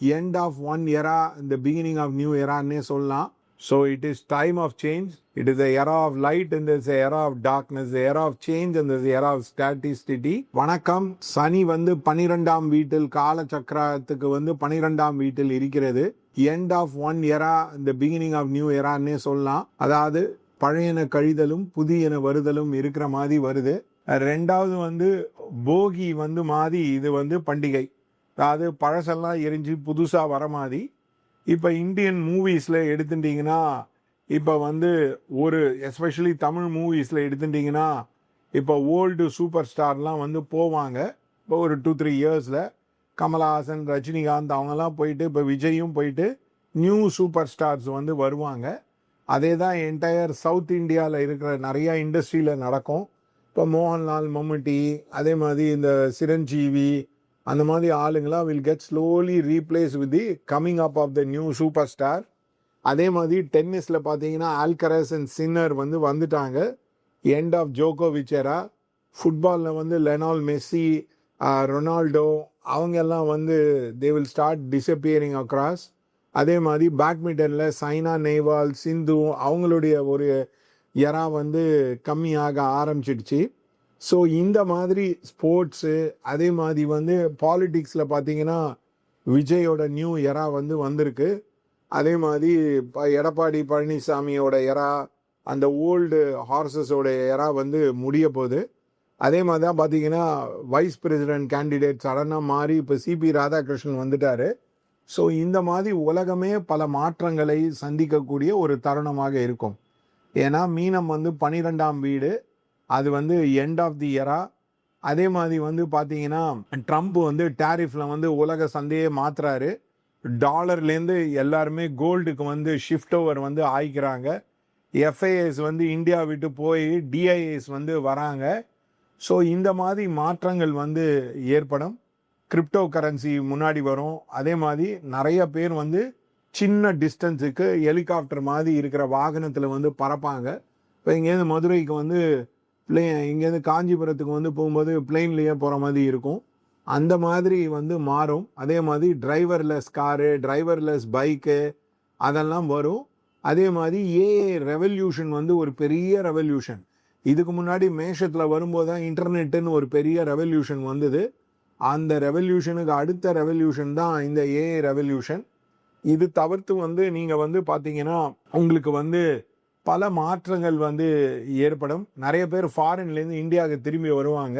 End of one எரா இந்த beginning of new எரான்னே சொல்லலாம். So it is time of change it is era of light இந்த is era of darkness era of change இந்த era of stability வணக்கம். சனி வந்து பனிரெண்டாம் வீட்டில் கால சக்கரத்துக்கு வந்து பனிரெண்டாம் வீட்டில் இருக்கிறது. எண்ட் ஆஃப் ஒன் எரா இந்த பிகினிங் ஆஃப் நியூ எரான்னே சொல்லலாம். அதாவது பழையன கழிதலும் புதியன வருதலும் இருக்கிற மாதிரி வருது. ரெண்டாவது வந்து போகி வந்து மாதிரி இது வந்து பண்டிகை. அதாவது பழசெல்லாம் எரிஞ்சு புதுசாக வர மாதிரி. இப்போ இந்தியன் மூவிஸில் எடுத்துட்டிங்கன்னா இப்போ வந்து ஒரு எஸ்பெஷலி தமிழ் மூவிஸில் எடுத்துட்டிங்கன்னா இப்போ ஓல்டு சூப்பர் ஸ்டார்லாம் வந்து போவாங்க. இப்போ ஒரு டூ த்ரீ இயர்ஸில் கமலஹாசன் ரஜினிகாந்த் அவங்கெல்லாம் போயிட்டு இப்போ விஜயும் போயிட்டு நியூ சூப்பர் ஸ்டார்ஸ் வந்து வருவாங்க. அதே தான் என்டையர் சவுத் இந்தியாவில் இருக்கிற நிறையா இண்டஸ்ட்ரியில் நடக்கும். இப்போ மோகன்லால் மம்முட்டி அதே மாதிரி இந்த சிரஞ்சீவி அந்த மாதிரி ஆளுங்களாம் will get slowly replace with the coming up of the new super star அதே மாதிரி டென்னிஸில் பார்த்தீங்கன்னா ஆல்கரஸ் அண்ட் சின்னர் வந்து வந்துட்டாங்க. எண்ட் ஆஃப் ஜோகோ எரா ஃபுட்பாலில் வந்து லெனால் மெஸ்ஸி ரொனால்டோ அவங்கெல்லாம் வந்து they will start disappearing across அதே மாதிரி பேட்மிண்டனில் சைனா நேவால் சிந்து அவங்களுடைய ஒரு எறா வந்து கம்மியாக ஆரம்பிச்சிடுச்சு. ஸோ இந்த மாதிரி ஸ்போர்ட்ஸு அதே மாதிரி வந்து பாலிட்டிக்ஸில் பார்த்தீங்கன்னா விஜயோட நியூ எரா வந்து வந்திருக்கு. அதே மாதிரி இப்போ எடப்பாடி பழனிசாமியோட எரா அந்த ஓல்டு ஹார்சஸோட எரா வந்து முடிய போகுது. அதே மாதிரி தான் பார்த்தீங்கன்னா வைஸ் பிரசிடென்ட் கேண்டிடேட் சடனாக மாறி இப்போ சிபி ராதாகிருஷ்ணன் வந்துட்டாரு. ஸோ இந்த மாதிரி உலகமே பல மாற்றங்களை சந்திக்கக்கூடிய ஒரு தருணமாக இருக்கும். ஏன்னா மீனம் வந்து பனிரெண்டாம் வீடு. அது வந்து எண்ட் ஆஃப் தி இயரா அதே மாதிரி வந்து பார்த்தீங்கன்னா ட்ரம்ப் வந்து டேரிஃபில் வந்து உலக சந்தையே மாற்றுறாரு டாலர்லேருந்து எல்லாருமே கோல்டுக்கு வந்து ஷிஃப்ட் ஓவர் வந்து ஆயிக்கிறாங்க. எஃப்ஐஎஸ் வந்து இந்தியா விட்டு போய் டிஐஎஸ் வந்து வராங்க. ஸோ இந்த மாதிரி மாற்றங்கள் வந்து ஏற்படும். கிரிப்டோ கரன்சி முன்னாடி வரும். அதே மாதிரி நிறைய பேர் வந்து சின்ன டிஸ்டன்ஸுக்கு ஹெலிகாப்டர் மாதிரி இருக்கிற வாகனத்தில் வந்து பறப்பாங்க. இப்போ இங்கேருந்து மதுரைக்கு வந்து பிளே இங்கேருந்து காஞ்சிபுரத்துக்கு வந்து போகும்போது பிளெயின்லேயே போகிற மாதிரி இருக்கும். அந்த மாதிரி வந்து மாறும். அதே மாதிரி டிரைவர்லெஸ் காரு டிரைவர்லெஸ் பைக்கு அதெல்லாம் வரும். அதே மாதிரி ஏஏ ரெவல்யூஷன் வந்து ஒரு பெரிய ரெவல்யூஷன் இதுக்கு முன்னாடி மேஷத்தில் வரும்போது தான் இன்டர்நெட்டுன்னு ஒரு பெரிய ரெவல்யூஷன் வந்தது. அந்த ரெவல்யூஷனுக்கு அடுத்த ரெவல்யூஷன் தான் இந்த ஏஐ ரெவல்யூஷன் இது தவிர்த்து வந்து நீங்கள் வந்து பார்த்தீங்கன்னா உங்களுக்கு வந்து பல மாற்றங்கள் வந்து ஏற்படும். நிறைய பேர் ஃபாரின்லேருந்து இந்தியாவுக்கு திரும்பி வருவாங்க.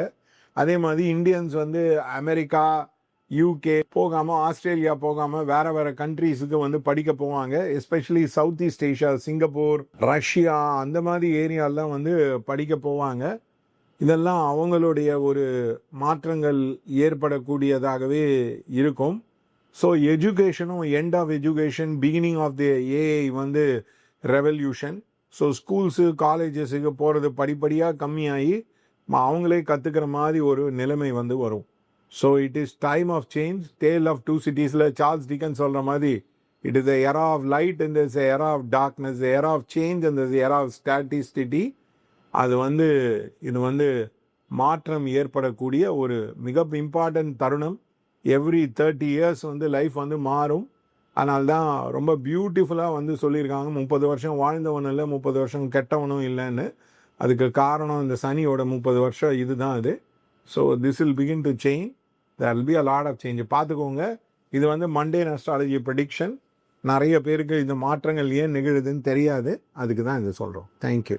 அதே மாதிரி இந்தியன்ஸ் வந்து அமெரிக்கா யூகே போகாமல் ஆஸ்திரேலியா போகாமல் வேறு வேறு கண்ட்ரீஸுக்கு வந்து படிக்க போவாங்க. Especially south east Asia Singapore Russia அந்த மாதிரி ஏரியாலாம் வந்து படிக்க போவாங்க. இதெல்லாம் அவங்களுடைய ஒரு மாற்றங்கள் ஏற்படக்கூடியதாகவே இருக்கும். So எஜுகேஷனும் end of education beginning of the AI வந்து ரெவல்யூஷன் ஸோ ஸ்கூல்ஸு காலேஜஸுக்கு போகிறது படிப்படியாக கம்மியாகி அவங்களே கற்றுக்கிற மாதிரி ஒரு நிலைமை வந்து வரும். So it is time of change tale of two சிட்டிஸில் Charles Dickens சொல்கிற மாதிரி it is era of light and is era of darkness era of change அந்த எரா ஆஃப் ஸ்டாட்டிஸ்டிட்டி அது வந்து இது வந்து மாற்றம் ஏற்படக்கூடிய ஒரு மிக இம்பார்ட்டன்ட் தருணம். எவ்ரி தேர்ட்டி இயர்ஸ் வந்து லைஃப் வந்து மாறும். அதனால தான் ரொம்ப பியூட்டிஃபுல்லாக வந்து சொல்லியிருக்காங்க. முப்பது வருஷம் வாழ்ந்தவனும் இல்லை முப்பது வருஷம் கெட்டவனும் இல்லைன்னு. அதுக்கு காரணம் இந்த சனியோட முப்பது வருஷம் இதுதான் அது. So this will begin to change there will be a lot of change பார்த்துக்கோங்க. இது வந்து மண்டே அஸ்ட்ராலஜி ப்ரெடிக்ஷன் நிறைய பேருக்கு இந்த மாற்றங்கள் ஏன் நிகழுதுன்னு தெரியாது. அதுக்கு தான் இது சொல்கிறோம் தேங்க்யூ